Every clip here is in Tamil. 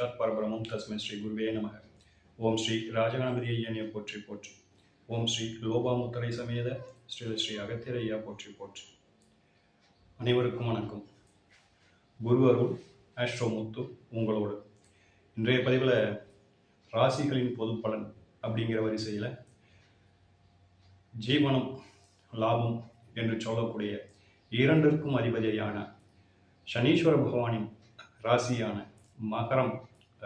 சாட்சாத் பரபிரமம் தஸ்மை ஸ்ரீ குருவே நமக. ஓம் ஸ்ரீ ராஜகணபதி ஐயனைய போற்றி போற்றி. ஓம் ஸ்ரீ லோபாமுத்தரை சமேத ஸ்ரீ ஸ்ரீ அகத்தியரையா போற்றி போற்றி. அனைவருக்கும் வணக்கம். குரு அருள் ஆஸ்ட்ரோ முத்து உங்களோடு. இன்றைய பதிவில் ராசிகளின் பொது பலன் அப்படிங்கிற வரிசையில் ஜீவனம் லாபம் என்று சொல்லக்கூடிய இரண்டிற்கும் அதிபதியான சனீஸ்வர பகவானின் ராசியான மகரம்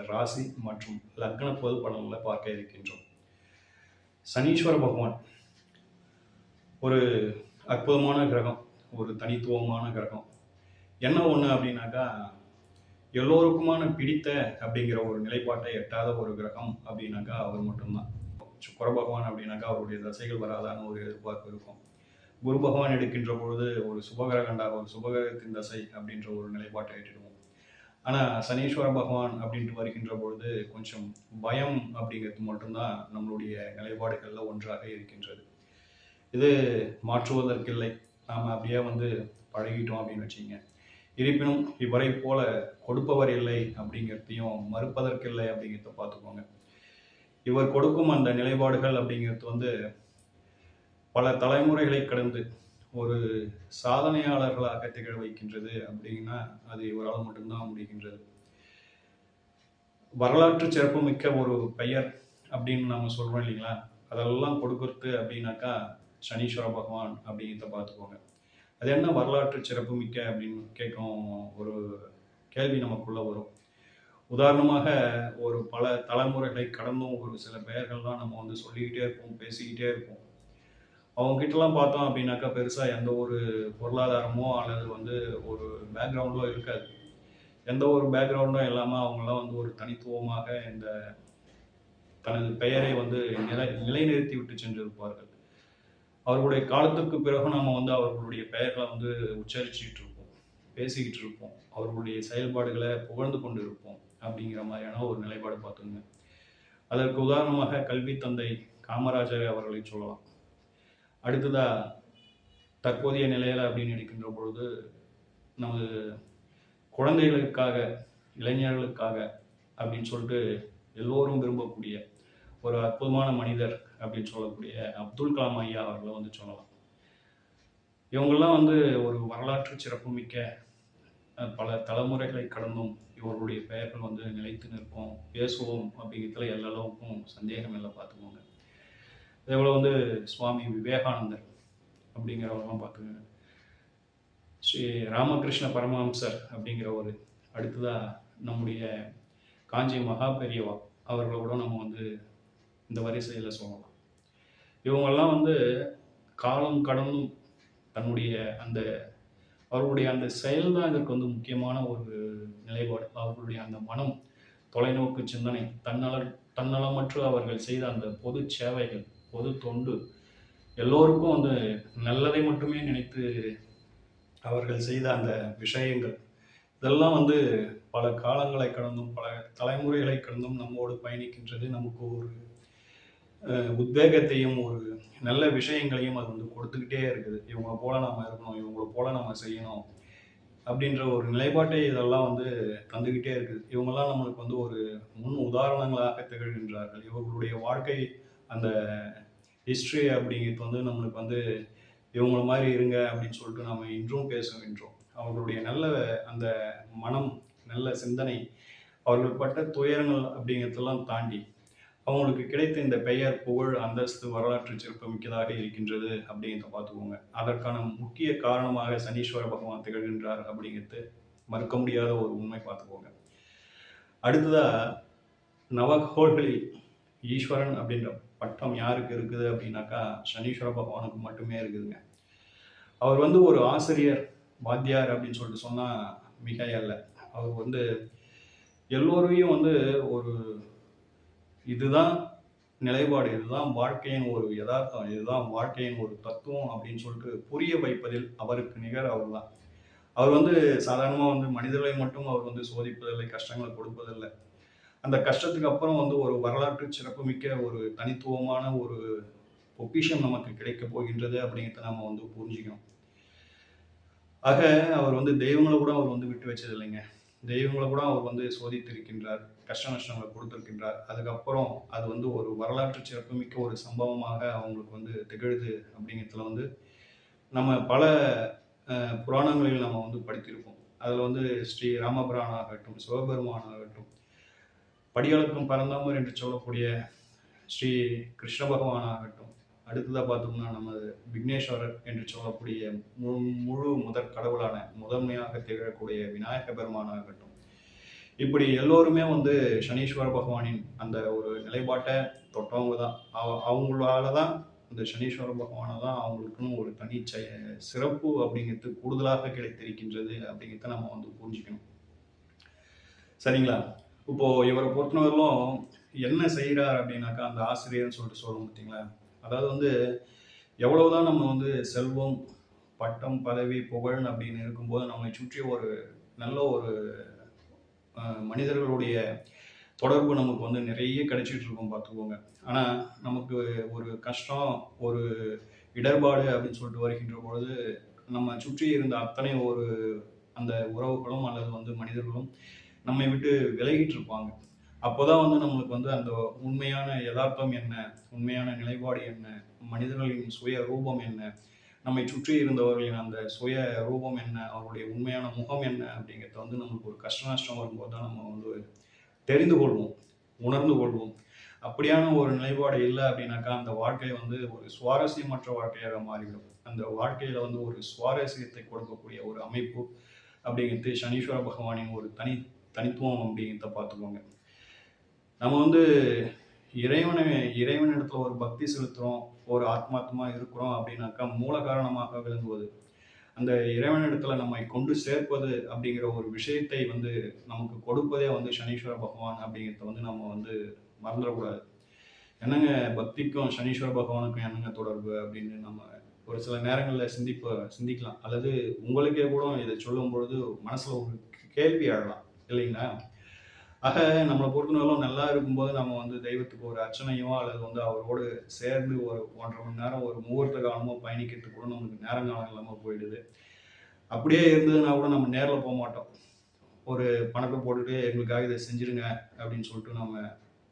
ராசி மற்றும் லக்ன பொது பலன்களை பார்க்க இருக்கின்றோம். சனீஸ்வர பகவான் ஒரு அற்புதமான கிரகம் ஒரு தனித்துவமான கிரகம். என்ன ஒன்று அப்படின்னாக்கா எல்லோருக்குமான பிடித்த அப்படிங்கிற ஒரு நிலைப்பாட்டை எட்டாத ஒரு கிரகம் அப்படின்னாக்கா அவர் மட்டும்தான். சுக்கர பகவான் அப்படின்னாக்கா அவருடைய தசைகள் வராதான ஒரு எதிர்பார்ப்பு இருக்கும். குரு பகவான் எடுக்கின்ற பொழுது ஒரு சுபகிரகண்டா ஒரு சுபகிரகத்தின் தசை அப்படின்ற ஒரு நிலைப்பாட்டை ஏற்றிடுவோம் ஆனால் சனீஸ்வர பகவான் அப்படின்ட்டு வருகின்ற பொழுது கொஞ்சம் பயம் அப்படிங்கிறது மட்டும்தான் நம்மளுடைய நிலைப்பாடுகளில் ஒன்றாக இருக்கின்றது. இது மாற்றுவதற்கில்லை. நாம் அப்படியே வந்து பழகிட்டோம் அப்படின்னு வச்சுங்க இருப்பினும் இவரை போல கொடுப்பவர் இல்லை அப்படிங்கிறதையும் மறுப்பதற்கில்லை அப்படிங்கிறத பார்த்துக்கோங்க. இவர் கொடுக்கும் அந்த நிலைப்பாடுகள் அப்படிங்கிறது வந்து பல தலைமுறைகளை கடந்து ஒரு சாதனையாளர்களாக திகழ வைக்கின்றது அப்படின்னா அது இவரால் மட்டும்தான் முடிகின்றது. வரலாற்று சிறப்புமிக்க ஒரு பெயர் அப்படின்னு நம்ம சொல்கிறோம் இல்லைங்களா? அதெல்லாம் கொடுக்கறது அப்படின்னாக்கா சனீஸ்வர பகவான் அப்படிங்கிறத பார்த்துக்கோங்க. அது என்ன வரலாற்று சிறப்புமிக்க அப்படின்னு கேட்கும் ஒரு கேள்வி நமக்குள்ள வரும். உதாரணமாக ஒரு பல தலைமுறைகளை கடந்தும் ஒரு சில பெயர்கள்லாம் நம்ம வந்து சொல்லிக்கிட்டே இருப்போம் பேசிக்கிட்டே இருப்போம். அவங்க கிட்டலாம் பார்த்தோம் அப்படின்னாக்கா பெருசாக எந்த ஒரு பொருளாதாரமோ அல்லது வந்து ஒரு பேக்ரவுண்டோ இருக்காது. எந்த ஒரு பேக்ரவுண்டும் இல்லாமல் அவங்களாம் வந்து ஒரு தனித்துவமாக இந்த தனது பெயரை வந்து நிலை நிலைநிறுத்தி விட்டு சென்றிருப்பார்கள். அவர்களுடைய காலத்துக்கு பிறகு நம்ம வந்து அவர்களுடைய பெயர்களை வந்து உச்சரிச்சுட்டு இருப்போம். பேசிக்கிட்டு இருப்போம். அவர்களுடைய செயல்பாடுகளை புகழ்ந்து கொண்டு இருப்போம் அப்படிங்கிற மாதிரியான ஒரு நிலைப்பாடு பார்த்துங்க அதற்கு உதாரணமாக கல்வி தந்தை காமராஜர் அவர்களை சொல்லலாம். அடுத்ததாக தற்போதைய நிலையில் அப்படின்னு எடுக்கின்ற பொழுது நமது குழந்தைகளுக்காக இளைஞர்களுக்காக அப்படின்னு சொல்லிட்டு எல்லோரும் விரும்பக்கூடிய ஒரு அற்புதமான மனிதர் அப்படின்னு சொல்லக்கூடிய அப்துல் கலாம் ஐயா அவர்களை வந்து சொல்லலாம். இவங்கெல்லாம் வந்து ஒரு வரலாற்று சிறப்புமிக்க பல தலைமுறைகளை கடந்தும் இவர்களுடைய பெயர்கள் வந்து நிலைத்து நிற்போம் பேசுவோம் அப்படிங்கிறதுல எல்லா அளவுக்கும் சந்தேகம் இல்லை பார்த்துக்கோங்க. அதே போல் வந்து சுவாமி விவேகானந்தர் அப்படிங்கிறவரெல்லாம் பார்க்குங்க ஸ்ரீ ராமகிருஷ்ண பரமஹம்சர் அப்படிங்கிற ஒரு அடுத்ததாக நம்முடைய காஞ்சி மகா பெரியவா. அவர்களோட நம்ம வந்து இந்த வரிசையில் சொல்லலாம். இவங்கெல்லாம் வந்து காலம் கடந்தும் தன்னுடைய அந்த அவர்களுடைய அந்த செயல் தான் இதற்கு வந்து முக்கியமான ஒரு நிலைப்பாடு. அவர்களுடைய அந்த மனம் தொலைநோக்கு சிந்தனை தன்னல தன்னலமற்று அவர்கள் செய்த அந்த பொது சேவைகள் பொது தொண்டு. எல்லோருக்கும் வந்து நல்லதை மட்டுமே நினைத்து அவர்கள் செய்த அந்த விஷயங்கள். இதெல்லாம் வந்து பல காலங்களை கடந்தும் பல தலைமுறைகளை கடந்தும் நம்மோடு பயணிக்கின்றது. நமக்கு ஒரு உத்வேகத்தையும் ஒரு நல்ல விஷயங்களையும் அது வந்து கொடுத்துக்கிட்டே இருக்குது. இவங்களை போல நம்ம இருக்கணும் இவங்களை போல நம்ம செய்யணும் அப்படின்ற ஒரு நிலைப்பாட்டை இதெல்லாம் வந்து தந்துக்கிட்டே இருக்குது. இவங்கெல்லாம் நம்மளுக்கு வந்து ஒரு முன் உதாரணங்களாக திகழ்கின்றார்கள். இவர்களுடைய வாழ்க்கை அந்த ஹிஸ்ட்ரி அப்படிங்கிறது வந்து நம்மளுக்கு வந்து இவங்கள மாதிரி இருங்க அப்படின்னு சொல்லிட்டு நம்ம இன்றும் பேசுகின்றோம் அவர்களுடைய நல்ல அந்த மனம் நல்ல சிந்தனை அவர்கள் பட்ட துயரங்கள் அப்படிங்கிறதெல்லாம் தாண்டி அவங்களுக்கு கிடைத்த இந்த பெயர் புகழ் அந்தஸ்து வரலாற்று சிறப்பு மிக்கதாக இருக்கின்றது அப்படிங்கிறத பார்த்துக்கோங்க. அதற்கான முக்கிய காரணமாக சனீஸ்வர பகவான் திகழ்கின்றார் அப்படிங்கிறது மறுக்க முடியாத ஒரு உண்மை பார்த்துக்கோங்க. அடுத்ததாக நவகோள்களில் ஈஸ்வரன் அப்படின்ற பட்டம் யாருக்கு இருக்குது அப்படின்னாக்கா சனீஸ்வர பகவானுக்கு மட்டுமே இருக்குதுங்க. அவர் வந்து ஒரு ஆசிரியர் வாத்தியார் அப்படின்னு சொல்லிட்டு சொன்னால் மிக அல்ல அவர் வந்து எல்லோரையும் வந்து ஒரு இதுதான் நிலைப்பாடு இதுதான் வாழ்க்கையின் ஒரு யதார்த்தம் இதுதான் வாழ்க்கையின் ஒரு தத்துவம் அப்படின்னு சொல்லிட்டு புரிய வைப்பதில் அவருக்கு நிகர் அவர் தான் அவர் வந்து சாதாரணமாக வந்து மனிதர்களை மட்டும் அவர் வந்து சோதிப்பதில்லை கஷ்டங்களை கொடுப்பதில்லை. அந்த கஷ்டத்துக்கு அப்புறம் வந்து ஒரு வரலாற்று சிறப்புமிக்க ஒரு தனித்துவமான ஒரு பொக்கிஷம் நமக்கு கிடைக்க போகின்றது அப்படிங்கிறத நம்ம வந்து புரிஞ்சுக்கணும். ஆக அவர் வந்து தெய்வங்களை கூட அவர் வந்து விட்டு வச்சது இல்லைங்க தெய்வங்களை கூட அவர் வந்து சோதித்திருக்கின்றார் கஷ்ட நஷ்டங்களை கொடுத்திருக்கின்றார். அதுக்கப்புறம் அது வந்து ஒரு வரலாற்று சிறப்புமிக்க ஒரு சம்பவமாக அவங்களுக்கு வந்து திகழுது அப்படிங்கிறதுல வந்து நம்ம பல புராணங்களில் நம்ம வந்து படித்திருப்போம். அதில் வந்து ஸ்ரீ ராமபுரான் ஆகட்டும் சிவபெருமான் ஆகட்டும் படிகளுக்கும் பரந்தவர் என்று சொல்லக்கூடிய ஸ்ரீ கிருஷ்ண பகவான் ஆகட்டும் அடுத்ததாக பார்த்தோம்னா நமது விக்னேஸ்வரர் என்று சொல்லக்கூடிய முழு முழு முதற் கடவுளான முதன்மையாக திகழக்கூடிய விநாயக பெருமான் ஆகட்டும் இப்படி எல்லோருமே வந்து சனீஸ்வர பகவானின் அந்த ஒரு நிலைப்பாட்டை தொட்டவங்க தான் அவ- அவங்களால தான் அந்த சனீஸ்வர பகவானை தான் அவங்களுக்குன்னு ஒரு தனி சிறப்பு அப்படிங்கிறது கூடுதலாக கிடைத்திருக்கின்றது அப்படிங்கிறத நம்ம வந்து புரிஞ்சுக்கணும். சரிங்களா? இப்போ இவரை பொறுத்தவரையிலும் என்ன செய்கிறார் அப்படின்னாக்கா அந்த ஆசிரியர்னு சொல்லிட்டு சொல்லுவோம் பார்த்தீங்களா? அதாவது வந்து எவ்வளவுதான் நம்ம வந்து செல்வம் பட்டம் பதவி புகழ் அப்படின்னு இருக்கும்போது நம்மை சுற்றி ஒரு நல்ல ஒரு மனிதர்களுடைய தொடர்பு நமக்கு வந்து நிறைய கிடைச்சிட்டு இருக்கும் பார்த்துக்கோங்க. ஆனால் நமக்கு ஒரு கஷ்டம் ஒரு இடர்பாடு அப்படின்னு சொல்லிட்டு வருகின்ற பொழுது நம்ம சுற்றி இருந்த அத்தனை ஒரு அந்த உறவுகளும் அல்லது வந்து மனிதர்களும் நம்மை விட்டு விலகிட்டு இருப்பாங்க அப்போதான் வந்து நம்மளுக்கு வந்து அந்த உண்மையான யதார்த்தம் என்ன உண்மையான நிலைப்பாடு என்ன மனிதர்களின் சுய ரூபம் என்ன நம்மை சுற்றி இருந்தவர்களின் அந்த சுய ரூபம் என்ன அவருடைய உண்மையான முகம் என்ன அப்படிங்கிறத வந்து நமக்கு ஒரு கஷ்ட நஷ்டம் வரும்போது தான் நம்ம வந்து தெரிந்து கொள்வோம் உணர்ந்து கொள்வோம். அப்படியான ஒரு நிலைப்பாடு இல்லை அப்படின்னாக்கா அந்த வாழ்க்கை வந்து ஒரு சுவாரஸ்யமற்ற வாழ்க்கையாக மாறிவிடும். அந்த வாழ்க்கையில வந்து ஒரு சுவாரஸ்யத்தை கொடுக்கக்கூடிய ஒரு அமைப்பு அப்படிங்கிறது சனீஸ்வர பகவானின் ஒரு தனி தனித்துவம் அப்படிங்கிறத பார்த்துக்கோங்க. நம்ம வந்து இறைவனை இறைவனிடத்துல ஒரு பக்தி செலுத்துகிறோம் ஒரு ஆத்மாத்மா இருக்கிறோம் அப்படின்னாக்கா மூல காரணமாக விளங்குவது. அந்த இறைவனிடத்துல நம்மை கொண்டு சேர்ப்பது அப்படிங்கிற ஒரு விஷயத்தை வந்து நமக்கு கொடுப்பதே வந்து சனீஸ்வர பகவான் அப்படிங்கிறத வந்து நம்ம வந்து மறந்துடக்கூடாது. என்னங்க பக்திக்கும் சனீஸ்வர பகவானுக்கும் என்னங்க தொடர்பு அப்படின்னு நம்ம ஒரு சில நேரங்களில் சிந்திப்ப சிந்திக்கலாம். அல்லது உங்களுக்கே கூட இதை சொல்லும் பொழுது மனசில் ஒரு கேள்வி ஆடலாம் இல்லைங்களா? ஆக நம்மளை பொறுத்தவரைக்கும் நல்லா இருக்கும்போது நம்ம வந்து தெய்வத்துக்கு ஒரு அர்ச்சனையோ அல்லது வந்து அவரோடு சேர்ந்து ஒரு ஒன்றரை மணி நேரம் ஒரு முகூர்த்த காலமோ பயணிக்கிறதுக்கு கூட நமக்கு நேரம் காலம் இல்லாமல் போயிடுது. அப்படியே இருந்ததுன்னா கூட நம்ம நேரில் போக மாட்டோம். ஒரு பணத்தை போட்டுட்டு எங்களுக்காக இதை செஞ்சிருங்க அப்படின்னு சொல்லிட்டு நம்ம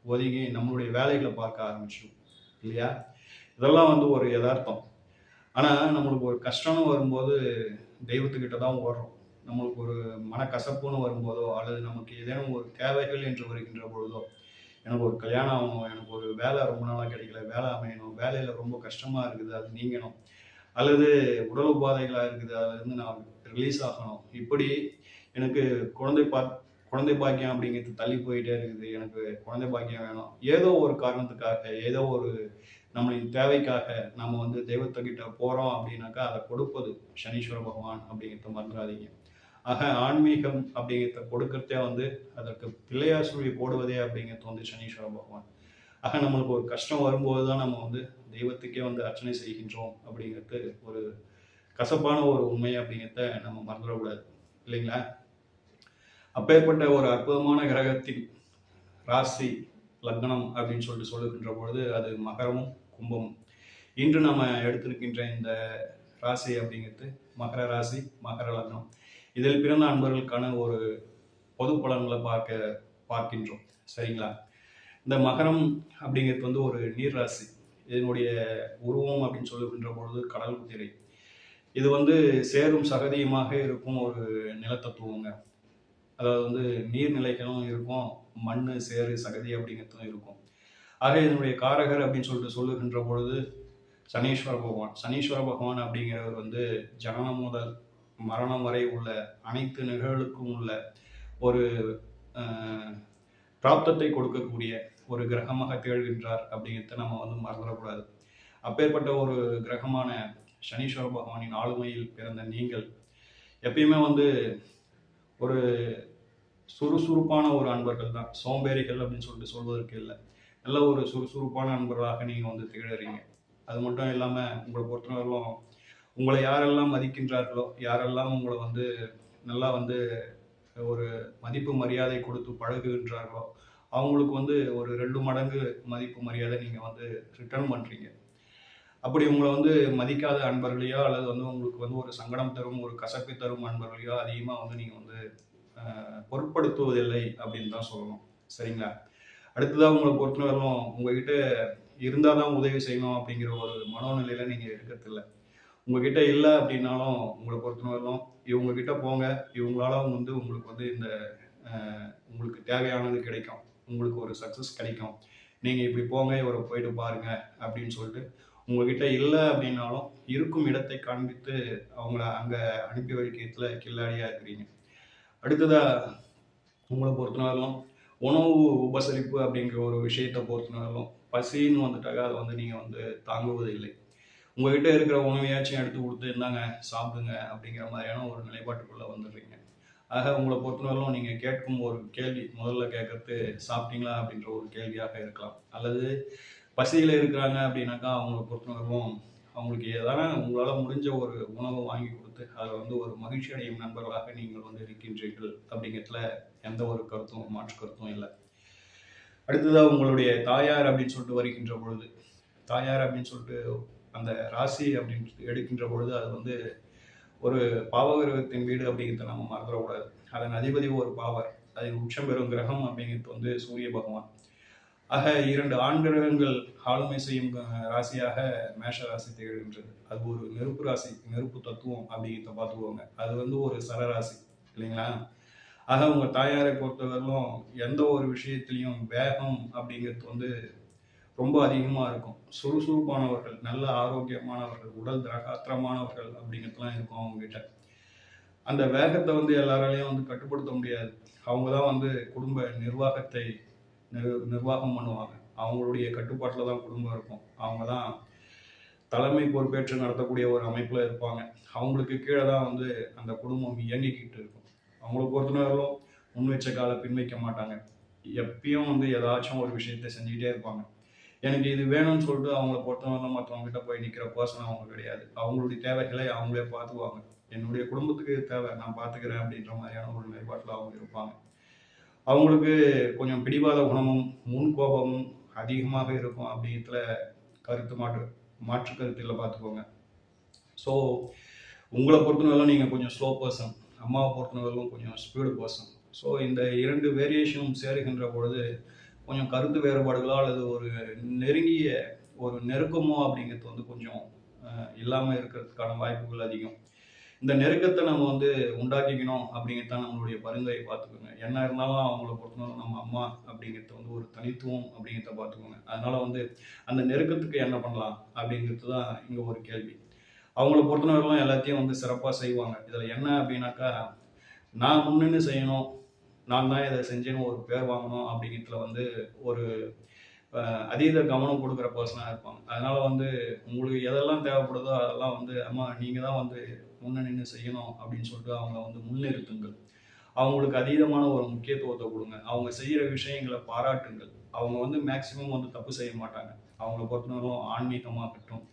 ஒதுங்கி நம்மளுடைய வேலைகளை பார்க்க ஆரம்பிச்சிடும் இல்லையா? இதெல்லாம் வந்து ஒரு யதார்த்தம். ஆனால் நம்மளுக்கு ஒரு கஷ்டம்னு வரும்போது தெய்வத்துக்கிட்ட தான் ஓடுறோம். நம்மளுக்கு ஒரு மனக்கசப்புன்னு வரும்போதோ அல்லது நமக்கு ஏதேனும் ஒரு தேவைகள் என்று வருகின்ற பொழுதோ எனக்கு ஒரு கல்யாணம் ஆகணும் எனக்கு ஒரு வேலை ரொம்ப நாளாக கிடைக்கல வேலை அமையணும் வேலையில் ரொம்ப கஷ்டமாக இருக்குது அது நீங்கணும் அல்லது உடல் உபாதைகளாக இருக்குது அதுலேருந்து நான் ரிலீஸ் ஆகணும். இப்படி எனக்கு குழந்தை பா குழந்தை பாக்கியம் அப்படிங்கிறது தள்ளி போயிட்டே இருக்குது எனக்கு குழந்தை பாக்கியம் வேணும். ஏதோ ஒரு காரணத்துக்காக ஏதோ ஒரு நம்மளின் தேவைக்காக நம்ம வந்து தெய்வத்துக்கிட்ட போகிறோம் அப்படின்னாக்கா அதை கொடுப்பது சனீஸ்வர பகவான் அப்படிங்கிறத மறந்துடாதீங்க. ஆக ஆன்மீகம் அப்படிங்கிறத கொடுக்கறதே வந்து அதற்கு பிள்ளையார் சுழி போடுவதே அப்படிங்கிறது வந்து சனீஸ்வர பகவான். ஆக நம்மளுக்கு ஒரு கஷ்டம் வரும்போது தான் நம்ம வந்து தெய்வத்துக்கே வந்து அர்ச்சனை செய்கின்றோம் அப்படிங்கிறது ஒரு கசப்பான ஒரு உண்மை அப்படிங்கிறத நம்ம மறந்துடக்கூடாது இல்லைங்களா? அப்பேற்பட்ட ஒரு அற்புதமான கிரகத்தின் ராசி லக்னம் அப்படின்னு சொல்லிட்டு சொல்லுகின்ற பொழுது அது மகரமும் கும்பமும். இன்று நம்ம எடுத்திருக்கின்ற இந்த ராசி அப்படிங்கிறது மகர ராசி மகர லக்னம். இதில் பிறந்த அன்பர்களுக்கான ஒரு பொது பலன்களை பார்க்க பார்க்கின்றோம். சரிங்களா? இந்த மகரம் அப்படிங்கிறது வந்து ஒரு நீர் ராசி இதனுடைய உருவம் அப்படின்னு சொல்லுகின்ற பொழுது கடல் குதிரை. இது வந்து சேரும் சகதியுமாக இருக்கும் ஒரு நிலத்தத்துவங்க. அதாவது வந்து நீர்நிலைகளும் இருக்கும் மண் சேறு சகதி அப்படிங்கிறதும் இருக்கும். ஆக இதனுடைய காரகர் அப்படின்னு சொல்லிட்டு சொல்லுகின்ற பொழுது சனீஸ்வர பகவான். சனீஸ்வர பகவான் அப்படிங்கிறவர் வந்து ஜனனம் முதல் மரணம் வரை உள்ள அனைத்து நிகழ்வுக்கும் உள்ள ஒரு பிராப்தத்தை கொடுக்கக்கூடிய ஒரு கிரகமாக திகழ்கின்றார் அப்படிங்கிறத நம்ம வந்து மறந்துடக்கூடாது. அப்பேற்பட்ட ஒரு கிரகமான சனீஸ்வர பகவானின் ஆளுமையில் பிறந்த நீங்கள் எப்பயுமே வந்து ஒரு சுறுசுறுப்பான ஒரு அன்பர்கள் தான். சோம்பேறிகள் அப்படின்னு சொல்லிட்டு சொல்வதற்கு இல்லை. நல்ல ஒரு சுறுசுறுப்பான அன்பர்களாக நீங்கள் வந்து திகழறீங்க. அது மட்டும் இல்லாமல் உங்களை பொறுத்தவரையிலும் உங்களை யாரெல்லாம் மதிக்கின்றார்களோ யாரெல்லாம் உங்களை வந்து நல்லா வந்து ஒரு மதிப்பு மரியாதை கொடுத்து பழகுகின்றார்களோ அவங்களுக்கு வந்து ஒரு ரெண்டு மடங்கு மதிப்பு மரியாதை நீங்கள் வந்து ரிட்டர்ன் பண்ணுறீங்க அப்படி உங்களை வந்து மதிக்காத அன்பர்களையோ அல்லது வந்து உங்களுக்கு வந்து ஒரு சங்கடம் தரும் ஒரு கசப்பை தரும் அன்பர்களையோ அதிகமாக வந்து நீங்கள் வந்து பொருட்படுத்துவதில்லை அப்படின்னு தான் சொல்லணும். சரிங்களா? அடுத்ததாக உங்களை பொறுத்தவரைக்கும் உங்ககிட்ட இருந்தால் தான் உதவி செய்யணும் அப்படிங்கிற ஒரு மனோநிலையில் நீங்கள் இருக்கிறதில்ல உங்ககிட்ட இல்லை அப்படின்னாலும் உங்களை பொறுத்தவரையிலும் இவங்ககிட்ட போங்க. இவங்களால வந்து உங்களுக்கு வந்து இந்த உங்களுக்கு தேவையானது கிடைக்கும். உங்களுக்கு ஒரு சக்ஸஸ் கிடைக்கும். நீங்கள் இப்படி போங்க இவரை போயிட்டு பாருங்க அப்படின்னு சொல்லிட்டு உங்ககிட்ட இல்லை அப்படின்னாலும் இருக்கும் இடத்தை காண்பித்து அவங்கள அங்கே அனுப்பி வைக்கிறதுல கில்லாடியாக இருக்கிறீங்க. அடுத்ததாக உங்களை பொறுத்தவரையிலும் உணவு உபசரிப்பு அப்படிங்கிற ஒரு விஷயத்தை பொறுத்தவரையிலும் பசின்னு வந்துட்டாக்க அதை வந்து நீங்கள் வந்து தாங்குவது இல்லை உங்ககிட்ட இருக்கிற உணவையாச்சும் எடுத்து கொடுத்து இருந்தாங்க சாப்பிடுங்க அப்படிங்கிற மாதிரியான ஒரு நிலைப்பாட்டுக்குள்ளே வந்துடுறீங்க. ஆக உங்களை பொறுத்தவரையிலும் நீங்கள் கேட்கும் ஒரு கேள்வி முதல்ல கேட்கறது சாப்பிட்டீங்களா அப்படின்ற ஒரு கேள்வியாக இருக்கலாம். அல்லது பசியில் இருக்கிறாங்க அப்படின்னாக்கா அவங்களை பொறுத்தவரையிலும் அவங்களுக்கு ஏதான உங்களால் முடிஞ்ச ஒரு உணவை வாங்கி கொடுத்து அதில் வந்து ஒரு மகிழ்ச்சி அடையும் நண்பர்களாக நீங்கள் வந்து இருக்கின்றீர்கள் அப்படிங்கிறதுல எந்த ஒரு கருத்தும் மாற்று கருத்தும் இல்லை. அடுத்ததாக உங்களுடைய தாயார் அப்படின்னு சொல்லிட்டு வருகின்ற பொழுது தாயார் அப்படின்னு சொல்லிட்டு அந்த ராசி அப்படின்றது எடுக்கின்ற பொழுது அது வந்து ஒரு பாவகிரகத்தின் வீடு அப்படிங்கிறத நம்ம மறந்துடக்கூடாது. அதன் அதிபதி ஒரு பாவர். அதில் உச்சம் பெறும் கிரகம் அப்படிங்கிறது வந்து சூரிய பகவான். ஆக இரண்டு ஆண் கிரகங்கள் ஆளுமை செய்யும் ராசியாக மேஷ ராசி திகழ்கின்றது. அது ஒரு நெருப்பு ராசி நெருப்பு தத்துவம் அப்படிங்கிறத பார்த்துக்கோங்க. அது வந்து ஒரு சரராசி இல்லைங்களா? ஆக உங்கள் தாயாரை பொறுத்தவரையிலும் எந்த ஒரு விஷயத்திலையும் வேகம் அப்படிங்கிறது வந்து ரொம்ப அதிகமாக இருக்கும். சுறுசுறுப்பானவர்கள் நல்ல ஆரோக்கியமானவர்கள் உடல் திரகாத்திரமானவர்கள் அப்படிங்கிறதுலாம் இருக்கும் அவங்ககிட்ட. அந்த வேகத்தை வந்து எல்லாராலையும் வந்து கட்டுப்படுத்த முடியாது. அவங்க தான் வந்து குடும்ப நிர்வாகத்தை நிர் நிர்வாகம் பண்ணுவாங்க. அவங்களுடைய கட்டுப்பாட்டில் தான் குடும்பம் இருக்கும். அவங்க தான் தலைமை பொறுப்பேற்று நடத்தக்கூடிய ஒரு அமைப்பில் இருப்பாங்க. அவங்களுக்கு கீழே தான் வந்து அந்த குடும்பம் இயங்கிக்கிட்டு இருக்கும். அவங்கள பொறுத்தவரையிலும் முன் வச்ச கால பின் வைக்க மாட்டாங்க. எப்பயும் வந்து ஏதாச்சும் ஒரு விஷயத்தை செஞ்சுக்கிட்டே இருப்பாங்க. எனக்கு இது வேணும்னு சொல்லிட்டு அவங்கள பொறுத்தவரை மற்றவங்க கிட்ட போய் நிற்கிற பர்சன் அவங்க கிடையாது. அவங்களுடைய தேவைகளை அவங்களே பார்த்துக்குவாங்க. என்னுடைய குடும்பத்துக்கு தேவை நான் பார்த்துக்கிறேன் அப்படின்ற மாதிரியான ஒரு நிலைப்பாட்டில் அவங்க இருப்பாங்க. அவங்களுக்கு கொஞ்சம் பிடிவாத குணமும் முன் கோபமும் அதிகமாக இருக்கும் அப்படிங்கிறதுல கருத்து மாற்று மாற்று கருத்தில் பார்த்துக்கோங்க. ஸோ உங்களை பொறுத்தவரையிலும் நீங்கள் கொஞ்சம் ஸ்லோ பர்சன் அம்மாவை பொறுத்தவரையிலும் கொஞ்சம் ஸ்பீடு பர்சன் ஸோ இந்த இரண்டு வேரியேஷனும் சேருகின்ற பொழுது கொஞ்சம் கருத்து வேறுபாடுகளோ அல்லது ஒரு நெருங்கிய ஒரு நெருக்கமோ அப்படிங்கிறது வந்து கொஞ்சம் இல்லாமல் இருக்கிறதுக்கான வாய்ப்புகள் அதிகம். இந்த நெருக்கத்தை நம்ம வந்து உண்டாக்கிக்கணும் அப்படிங்கிறது தான் நம்மளுடைய பரிந்துரை பார்த்துக்கோங்க. என்ன இருந்தாலும் அவங்கள பொறுத்தவரை நம்ம அம்மா அப்படிங்கிறது வந்து ஒரு தனித்துவம் அப்படிங்கிறத பார்த்துக்கோங்க. அதனால வந்து அந்த நெருக்கத்துக்கு என்ன பண்ணலாம் அப்படிங்கிறது தான் இங்கே ஒரு கேள்வி. அவங்கள பொறுத்தவரைக்கும் எல்லாத்தையும் வந்து சிறப்பாக செய்வாங்க. இதில் என்ன அப்படின்னாக்கா நான் முன்னின்னு செய்யணும் நான் தான் இதை செஞ்சேன்னு ஒரு பேர் வாங்கணும் அப்படிங்கிறதுல வந்து ஒரு அதீத கவனம் கொடுக்குற பர்சனாக இருப்பாங்க. அதனால வந்து உங்களுக்கு எதெல்லாம் தேவைப்படுதோ அதெல்லாம் வந்து அம்மா நீங்கள் தான் வந்து முன்ன நின்று செய்யணும் அப்படின்னு சொல்லிட்டு அவங்கள வந்து முன்னிறுத்துங்கள். அவங்களுக்கு அதீதமான ஒரு முக்கியத்துவத்தை கொடுங்க. அவங்க செய்கிற விஷயங்களை பாராட்டுங்கள். அவங்க வந்து மேக்சிமம் வந்து தப்பு செய்ய மாட்டாங்க. அவங்கள பொறுத்தவரைக்கும் ஆன்மீகமாக இருக்கட்டும்.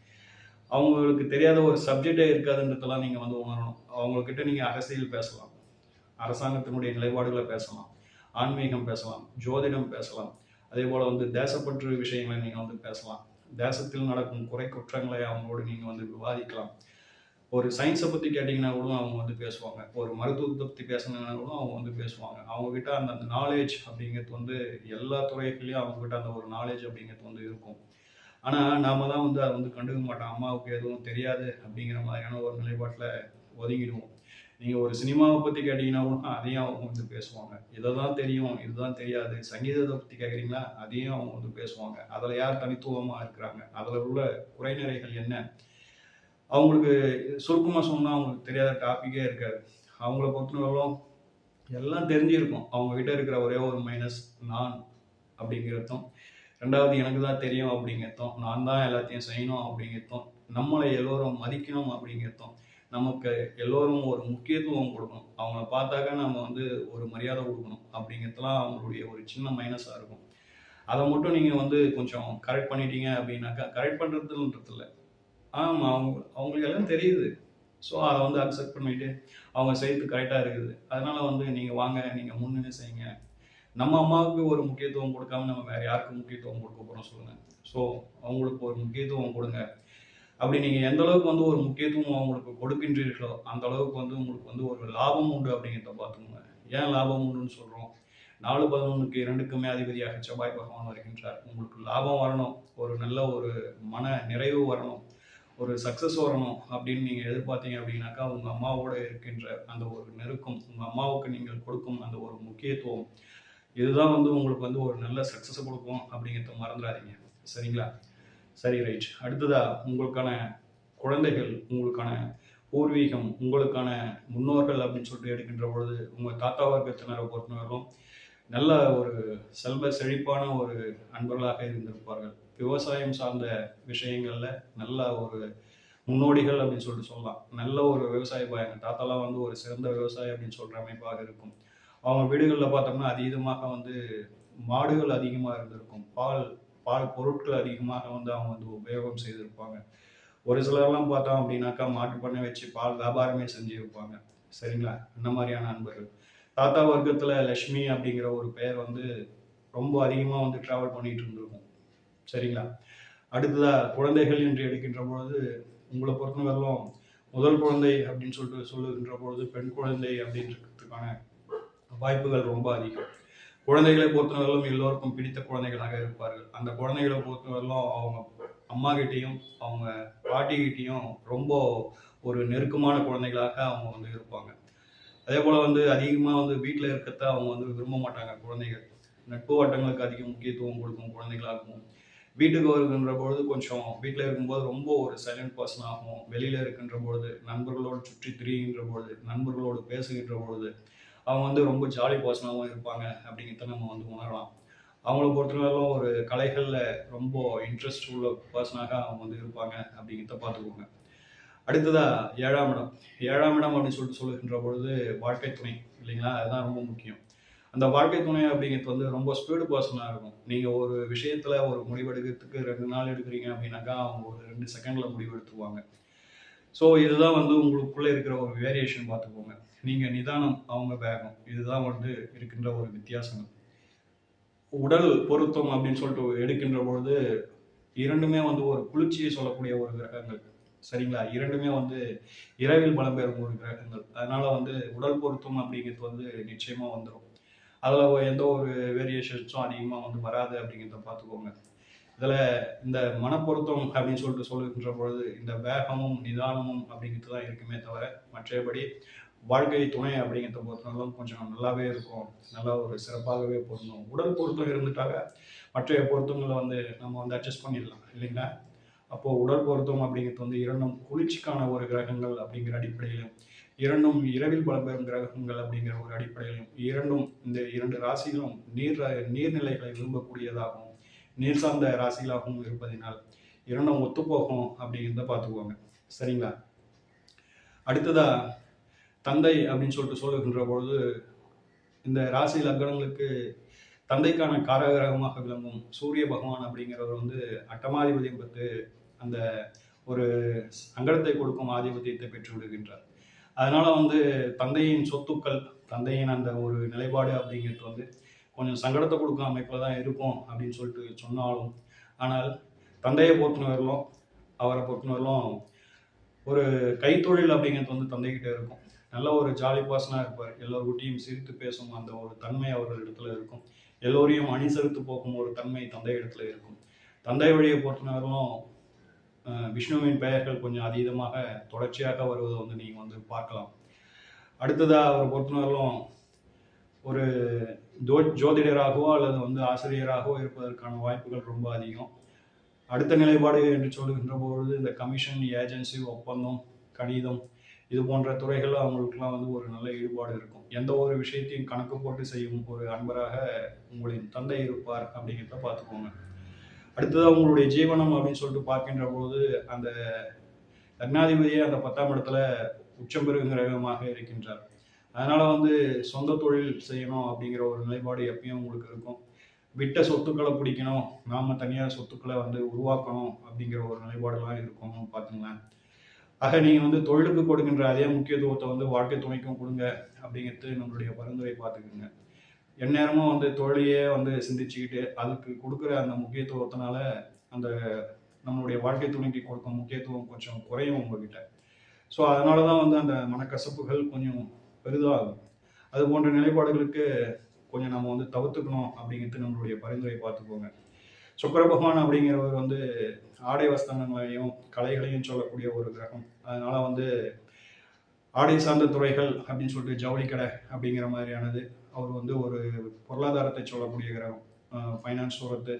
அவங்களுக்கு தெரியாத ஒரு சப்ஜெக்டே இருக்காதுன்றதெல்லாம் நீங்கள் வந்து உணரணும். அவங்கக்கிட்ட நீங்கள் அரசியல் பேசலாம். அரசாங்கத்தினுடைய நிலைப்பாடுகளை பேசலாம் ஆன்மீகம் பேசலாம் ஜோதிடம் பேசலாம். அதே போல் வந்து தேசப்பற்று விஷயங்களை நீங்கள் வந்து பேசலாம். தேசத்தில் நடக்கும் குறை குற்றங்களை அவங்களோடு நீங்கள் வந்து விவாதிக்கலாம். ஒரு சயின்ஸை பற்றி கேட்டிங்கன்னா கூட அவங்க வந்து பேசுவாங்க. ஒரு மருத்துவத்தை பற்றி பேசணுன்னா கூட அவங்க வந்து பேசுவாங்க. அவங்கக்கிட்ட அந்த அந்த நாலேஜ் அப்படிங்கிறது வந்து எல்லா துறைகள்லையும் அவங்கக்கிட்ட அந்த ஒரு நாலேஜ் அப்படிங்கிறது வந்து இருக்கும். ஆனால் நாம் தான் வந்து அதை வந்து கண்டுக்க மாட்டோம். அம்மாவுக்கு எதுவும் தெரியாது அப்படிங்கிற மாதிரியான ஒரு நிலைப்பாட்டில் ஒதுங்கிடுவோம். நீங்கள் ஒரு சினிமாவை பற்றி கேட்டிங்கன்னா கூட அதையும் அவங்க வந்து பேசுவாங்க. இதை தான் தெரியும் இதுதான் தெரியாது. சங்கீதத்தை பற்றி கேட்குறீங்களா அதையும் அவங்க வந்து பேசுவாங்க. அதில் யார் தனித்துவமாக இருக்கிறாங்க? அதில் உள்ள குறைநிறைகள் என்ன? அவங்களுக்கு சுருக்கமாக சொன்னால் அவங்களுக்கு தெரியாத டாப்பிக்கே இருக்காது. அவங்கள பொறுத்தவரைக்கும் எல்லாம் தெரிஞ்சிருக்கும். அவங்ககிட்ட இருக்கிற ஒரே ஒரு மைனஸ் நான் அப்படிங்கிறதும் ரெண்டாவது எனக்கு தான் தெரியும் அப்படிங்கிறதும் நான் தான் எல்லாத்தையும் செய்யணும் அப்படிங்கிறதும் நம்மளை எல்லோரும் மதிக்கணும் அப்படிங்கிறதும் நமக்கு எல்லோரும் ஒரு முக்கியத்துவம் கொடுக்கணும். அவங்கள பார்த்தாக்கா நம்ம வந்து ஒரு மரியாதை கொடுக்கணும். அப்படிங்கிறதுலாம் அவங்களுடைய ஒரு சின்ன மைனஸாக இருக்கும். அதை மட்டும் நீங்கள் வந்து கொஞ்சம் கரெக்ட் பண்ணிட்டீங்க அப்படின்னாக்கா கரெக்ட் பண்ணுறதுன்றது இல்லை. ஆமாம் அவங்க அவங்களுக்கு எல்லாம் தெரியுது. ஸோ அதை வந்து அக்செப்ட் பண்ணிட்டு அவங்க செய்யறது கரெக்டாக இருக்குது. அதனால் வந்து நீங்கள் வாங்க நீங்கள் முன்னின்று செய்யுங்க. நம்ம அம்மாவுக்கு ஒரு முக்கியத்துவம் கொடுக்காம நம்ம வேறு யாருக்கு முக்கியத்துவம் கொடுக்க போகிறோம் சொல்லுங்கள் ஸோ அவங்களுக்கு ஒரு முக்கியத்துவம் கொடுங்க. அப்படி நீங்கள் எந்த அளவுக்கு வந்து ஒரு முக்கியத்துவம் அவங்களுக்கு கொடுக்கின்றீர்களோ அந்த அளவுக்கு வந்து உங்களுக்கு வந்து ஒரு லாபம் உண்டு அப்படிங்கிறத பார்த்துக்கோங்க. ஏன் லாபம் உண்டுன்னு சொல்கிறோம் நாலு பதினொன்றுக்கு இரண்டுக்குமே அதிபதியாக செவ்வாய் பகவான் வருகின்றார். உங்களுக்கு லாபம் வரணும் ஒரு நல்ல ஒரு மன நிறைவு வரணும் ஒரு சக்ஸஸ் வரணும் அப்படின்னு நீங்கள் எதிர்பார்த்தீங்க அப்படின்னாக்கா உங்கள் அம்மாவோட இருக்கின்ற அந்த ஒரு நெருக்கம் உங்கள் அம்மாவுக்கு நீங்கள் கொடுக்கும் அந்த ஒரு முக்கியத்துவம் இதுதான் வந்து உங்களுக்கு வந்து ஒரு நல்ல சக்ஸஸை கொடுக்கும் அப்படிங்கிறத மறந்துடாதீங்க. சரிங்களா? சரி ரைட் அடுத்ததா உங்களுக்கான குழந்தைகள் உங்களுக்கான பூர்வீகம் உங்களுக்கான முன்னோர்கள் அப்படின்னு சொல்லிட்டு எடுக்கின்ற பொழுது உங்கள் தாத்தா வர்க்கத்தினரை பொறுத்தவரைக்கும் நல்ல ஒரு செல்வ செழிப்பான ஒரு அன்பர்களாக இருந்திருப்பார்கள். விவசாயம் சார்ந்த விஷயங்களில் நல்ல ஒரு முன்னோடிகள் அப்படின்னு சொல்லிட்டு சொல்லலாம். நல்ல ஒரு விவசாய பாயங்க தாத்தாலாம் வந்து ஒரு சிறந்த விவசாயி அப்படின்னு சொல்கிற அமைப்பாக இருக்கும். அவங்க வீடுகளில் பார்த்தோம்னா அதீதமாக வந்து மாடுகள் அதிகமாக இருந்திருக்கும். பால் பால் பொருட்கள் அதிகமாக வந்து அவங்க வந்து உபயோகம் செய்திருப்பாங்க. ஒரு சிலர்லாம் பார்த்தோம் அப்படின்னாக்கா மாட்டு பண்ணை வச்சு பால் வியாபாரமே செஞ்சு வைப்பாங்க சரிங்களா? அந்த மாதிரியான நண்பர்கள் தாத்தா வர்க்கத்தில் லக்ஷ்மி அப்படிங்கிற ஒரு பெயர் வந்து ரொம்ப அதிகமாக வந்து ட்ராவல் பண்ணிட்டு இருந்திருக்கும். சரிங்களா? அடுத்ததாக குழந்தைகள் என்று எடுக்கின்ற பொழுது உங்களை பொறுத்தவரையிலும் முதல் குழந்தை அப்படின்னு சொல்லிட்டு சொல்லுகின்ற பொழுது பெண் குழந்தை அப்படின்றதுக்கான வாய்ப்புகள் ரொம்ப அதிகம். குழந்தைகளை பொறுத்தவரையிலும் எல்லோருக்கும் பிடித்த குழந்தைகளாக இருப்பார்கள். அந்த குழந்தைகளை பொறுத்தவரையிலும் அவங்க அம்மா கிட்டேயும் அவங்க பாட்டி கிட்டேயும் ரொம்ப ஒரு நெருக்கமான குழந்தைகளாக அவங்க வந்து இருப்பாங்க. அதே போல் வந்து அதிகமாக வந்து வீட்டில் இருக்கிறத அவங்க வந்து விரும்ப மாட்டாங்க குழந்தைகள். நட்பு வட்டங்களுக்கு அதிக முக்கியத்துவம் கொடுக்கும் குழந்தைகளாகவும் வீட்டுக்கு வருகின்ற பொழுது கொஞ்சம் வீட்டில் இருக்கும்போது ரொம்ப ஒரு சைலண்ட் பர்சன் ஆகும் வெளியில் இருக்கின்ற பொழுது நண்பர்களோடு சுற்றி திரிகின்ற பொழுது நண்பர்களோடு பேசுகின்ற பொழுது அவங்க வந்து ரொம்ப ஜாலி பர்சனாகவும் இருப்பாங்க அப்படிங்கிறத நம்ம வந்து உணரலாம். அவங்கள பொறுத்தவரையிலும் ஒரு கலைகளில் ரொம்ப இன்ட்ரெஸ்ட் உள்ள பர்சனாக அவங்க வந்து இருப்பாங்க அப்படிங்கிறத பார்த்துக்கோங்க. அடுத்ததாக ஏழாம் இடம். ஏழாம் இடம் அப்படின்னு சொல்லிட்டு சொல்லுகின்ற பொழுது வாழ்க்கை துணை இல்லைங்களா? அதுதான் ரொம்ப முக்கியம். அந்த வாழ்க்கை துணை அப்படிங்கிறது வந்து ரொம்ப ஸ்பீடு பர்சனாக இருக்கும். நீங்கள் ஒரு விஷயத்தில் ஒரு முடிவெடுக்கிறதுக்கு ரெண்டு நாள் எடுக்கிறீங்க அப்படின்னாக்கா அவங்க ஒரு ரெண்டு செகண்டில் முடிவு எடுத்துருவாங்க. ஸோ இதுதான் வந்து உங்களுக்குள்ளே இருக்கிற ஒரு வேரியேஷன் பார்த்துக்கோங்க. நீங்கள் நிதானம் அவங்க வேகம் இதுதான் வந்து இருக்கின்ற ஒரு வித்தியாசம் உடல் பொருத்தம் அப்படின்னு சொல்லிட்டு எடுக்கின்ற பொழுது இரண்டுமே வந்து ஒரு குளிர்ச்சியை சொல்லக்கூடிய ஒரு கிரகங்கள். சரிங்களா? இரண்டுமே வந்து இரவில் பலம் பெறும் ஒரு கிரகங்கள். அதனால வந்து உடல் பொருத்தம் அப்படிங்கிறது வந்து நிச்சயமாக வந்துடும் அதில் எந்த ஒரு வேரியேஷன்ஸும் அதிகமாக வந்து வராது அப்படிங்கிறத பார்த்துக்கோங்க. இதில் இந்த மனப்பொருத்தம் அப்படின்னு சொல்லிட்டு சொல்லுகின்ற பொழுது இந்த வேகமும் நிதானமும் அப்படிங்கிறது தான் இருக்குமே தவிர மற்றபடி வாழ்க்கை துணை அப்படிங்கிறத பொறுத்தவரைக்கும் கொஞ்சம் நல்லாவே இருக்கும். நல்லா ஒரு சிறப்பாகவே பொருந்தும். உடல் பொருத்தம் இருந்துட்டாக மற்ற பொருத்தங்களை வந்து நம்ம வந்து அட்ஜஸ்ட் பண்ணிடலாம் இல்லைங்களா? அப்போது உடல் பொருத்தம் அப்படிங்கிறது வந்து இரண்டும் குளிர்ச்சிக்கான ஒரு கிரகங்கள் அப்படிங்கிற அடிப்படையிலும் இரண்டும் இரவில் பலம்பெறும் கிரகங்கள் அப்படிங்கிற ஒரு அடிப்படையிலும் இரண்டும் இந்த இரண்டு ராசிகளும் நீர் நீர்நிலைகளை விரும்பக்கூடியதாகவும் நீர் சார்ந்த ராசிகளாகவும் இருப்பதினால் இரண்டும் ஒத்துப்போகும் அப்படிங்கிறத பார்த்துக்குவாங்க. சரிங்களா? அடுத்ததா தந்தை அப்படின்னு சொல்லிட்டு சொல்லுகின்ற பொழுது இந்த ராசி லக்னங்களுக்கு தந்தைக்கான காரகிரகமாக விளங்கும் சூரிய பகவான் அப்படிங்கிறவர் வந்து அட்டமாதிபதியம் பத்து அந்த ஒரு சங்கடத்தை கொடுக்கும் ஆதிபத்தியத்தை பெற்று விடுகின்றார். அதனால வந்து தந்தையின் சொத்துக்கள் தந்தையின் அந்த ஒரு நிலைப்பாடு அப்படிங்கிறது வந்து கொஞ்சம் சங்கடத்தை கொடுக்கும் அமைப்பில் தான் இருக்கும் அப்படின்னு சொல்லிட்டு சொன்னாலும் ஆனால் தந்தையை பொறுத்தினவர்களும் அவரை பொறுத்தினவர்களும் ஒரு கைத்தொழில் அப்படிங்கிறது வந்து தந்தைகிட்ட இருக்கும். நல்ல ஒரு ஜாலி பர்சனாக இருப்பார். எல்லோருக்கிட்டையும் சிரித்து பேசும் அந்த ஒரு தன்மை அவர்கள் இடத்துல இருக்கும். எல்லோரையும் அணிசரித்து போகும் ஒரு தன்மை தந்தை இடத்துல இருக்கும். தந்தை வழியை பொறுத்தினவர்களும் விஷ்ணுவின் பெயர்கள் கொஞ்சம் அதீதமாக தொடர்ச்சியாக வருவதை வந்து நீங்கள் வந்து பார்க்கலாம். அடுத்ததாக அவர் பொறுத்தினவர்களும் ஒரு ஜோ ஜோதிடராகவோ அல்லது வந்து ஆசிரியராகவோ இருப்பதற்கான வாய்ப்புகள் ரொம்ப அதிகம். அடுத்த நிலைப்பாடு என்று சொல்லுகின்ற பொழுது இந்த கமிஷன் ஏஜென்சி ஒப்பந்தம் கணிதம் இது போன்ற துறைகளில் அவங்களுக்குலாம் வந்து ஒரு நல்ல ஈடுபாடு இருக்கும். எந்த ஒரு விஷயத்தையும் கணக்கு போட்டு செய்யும் ஒரு அன்பராக உங்களின் தந்தை இருப்பார் அப்படிங்கிறத பார்த்துக்கோங்க. அடுத்ததாக உங்களுடைய ஜீவனம் அப்படின்னு சொல்லிட்டு பார்க்கின்ற பொழுது அந்த லக்னாதிபதியே அந்த பத்தாம் இடத்துல உச்சம் பெறும் கிரகமாக இருக்கின்றார். அதனால் வந்து சொந்த தொழில் செய்யணும் அப்படிங்கிற ஒரு நிலைப்பாடு எப்பயும் உங்களுக்கு இருக்கும். விட்ட சொத்துக்களை பிடிக்கணும். நாம் தனியார் சொத்துக்களை வந்து உருவாக்கணும் அப்படிங்கிற ஒரு நிலைப்பாடுலாம் இருக்கும் பார்த்துங்களேன் ஆக நீங்கள் வந்து தொழிலுக்கு கொடுக்கின்ற அதே முக்கியத்துவத்தை வந்து வாழ்க்கை துணைக்கும் கொடுங்க அப்படிங்கிறது நம்மளுடைய பரிந்துரை பார்த்துக்குங்க. எந்நேரமும் வந்து தொழிலையே வந்து சிந்திச்சுக்கிட்டு அதுக்கு கொடுக்குற அந்த முக்கியத்துவத்தினால அந்த நம்மளுடைய வாழ்க்கை துணைக்கு கொடுக்கும் முக்கியத்துவம் கொஞ்சம் குறையும் உங்ககிட்ட. ஸோ அதனால தான் வந்து அந்த மனக்கசப்புகள் கொஞ்சம் பெரிதாகும். அது போன்ற நிலைப்பாடுகளுக்கு கொஞ்சம் நம்ம வந்து தவிர்த்துக்கணும் அப்படிங்கிறது நம்மளுடைய பரிந்துரை பார்த்துக்கோங்க. சுக்கர பகவான் அப்படிங்கிறவர் வந்து ஆடை வஸ்திரங்களையும் கலைகளையும் சொல்லக்கூடிய ஒரு கிரகம். அதனால வந்து ஆடை சார்ந்த துறைகள் அப்படின்னு சொல்லிட்டு ஜவுளி கடை அப்படிங்கிற மாதிரியானது. அவர் வந்து ஒரு பொருளாதாரத்தை சொல்லக்கூடிய கிரகம். ஃபைனான்ஸ் போகிறது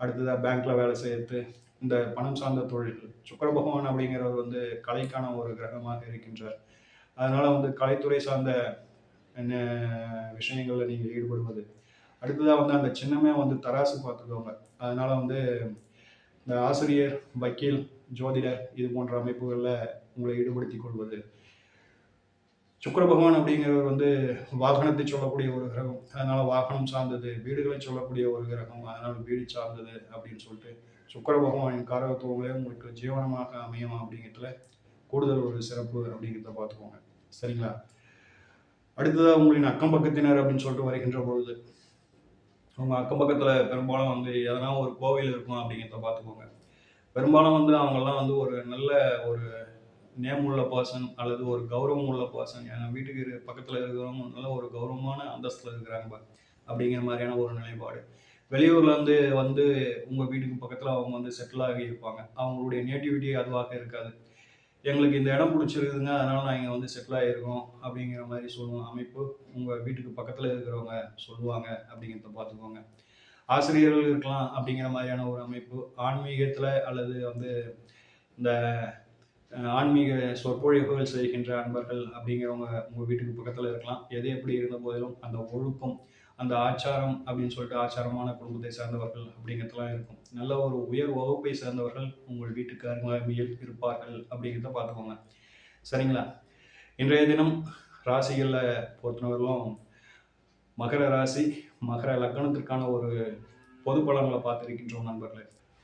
அடுத்ததாக பேங்க்கில் வேலை செய்யறது இந்த பணம் சார்ந்த தொழில்கள் சுக்கர பகவான் அப்படிங்கிறவர் வந்து கலைக்கான ஒரு கிரகமாக இருக்கின்றார். அதனால வந்து கலைத்துறை சார்ந்த என்ன விஷயங்களில் நீங்கள் ஈடுபடுவது. அடுத்ததாக வந்து அந்த சின்னமே வந்து தராசு பார்த்துக்கோங்க. அதனால வந்து இந்த ஆசிரியர் வக்கீல் ஜோதிடர் இது போன்ற அமைப்புகளில் உங்களை ஈடுபடுத்திக் கொள்வது. சுக்கர பகவான் அப்படிங்கிறவர் வந்து வாகனத்தை சொல்லக்கூடிய ஒரு கிரகம். அதனால வாகனம் சார்ந்தது வீடுகளை சொல்லக்கூடிய ஒரு கிரகம். அதனால வீடு சார்ந்தது அப்படின்னு சொல்லிட்டு சுக்கர பகவானின் காரகத்துவங்களே உங்களுக்கு ஜீவனமாக அமையும் அப்படிங்கிறதுல கூடுதல் ஒரு சிறப்பு அப்படிங்கிறத பார்த்துக்கோங்க. சரிங்களா? அடுத்ததாக உங்களின் அக்கம் பக்கத்தினர் அப்படின்னு சொல்லிட்டு வருகின்ற பொழுது அவங்க அக்கம் பக்கத்தில் பெரும்பாலும் வந்து எதனா ஒரு கோவில் இருக்கும் அப்படிங்கிறத பார்த்துக்கோங்க. பெரும்பாலும் வந்து அவங்கெல்லாம் வந்து ஒரு நல்ல ஒரு நேம் உள்ள பர்சன் அல்லது ஒரு கௌரவம் உள்ள பர்சன் என் வீட்டுக்கு இரு- பக்கத்தில் இருக்கிறவங்க நல்ல ஒரு கௌரவமான அந்தஸ்தில் இருக்கிறாங்க அப்படிங்கிற மாதிரியான ஒரு நிலைப்பாடு. வெளியூர்லேருந்து வந்து உங்கள் வீட்டுக்கு பக்கத்தில் அவங்க வந்து செட்டில் ஆகி இருப்பாங்க. அவங்களுடைய நேட்டிவிட்டி அதுவாக இருக்காது. எங்களுக்கு இந்த இடம் பிடிச்சிருக்குதுங்க அதனால நான் இங்கே வந்து செட்டில் ஆகிருக்கோம் அப்படிங்கிற மாதிரி சொல்லுவோம். அமைப்பு உங்கள் வீட்டுக்கு பக்கத்தில் இருக்கிறவங்க சொல்லுவாங்க அப்படிங்கிறத பார்த்துக்கோங்க. ஆசிரியர்கள் இருக்கலாம் அப்படிங்கிற மாதிரியான ஒரு அமைப்பு ஆன்மீகத்தில் அல்லது வந்து இந்த ஆன்மீக சொற்பொழிவுகள் செய்கின்ற அன்பர்கள் அப்படிங்கிறவங்க உங்கள் வீட்டுக்கு பக்கத்தில் இருக்கலாம். எது எப்படி இருந்த போதிலும் அந்த ஒழுக்கம் அந்த ஆச்சாரம் அப்படின்னு சொல்லிட்டு ஆச்சாரமான குடும்பத்தை சார்ந்தவர்கள் அப்படிங்கிறதுலாம் இருக்கும். நல்ல ஒரு உயர் வகுப்பை சேர்ந்தவர்கள் உங்கள் வீட்டுக்கு அருகாமையில் இருப்பார்கள் அப்படிங்கிறத பார்த்துக்கோங்க. சரிங்களா? இன்றைய தினம் ராசிகளில் பொறுத்தவரையிலும் மகர ராசி மகர லக்னத்திற்கான ஒரு பொது பலன்களை பார்த்துருக்கின்றோம் நண்பர்களே.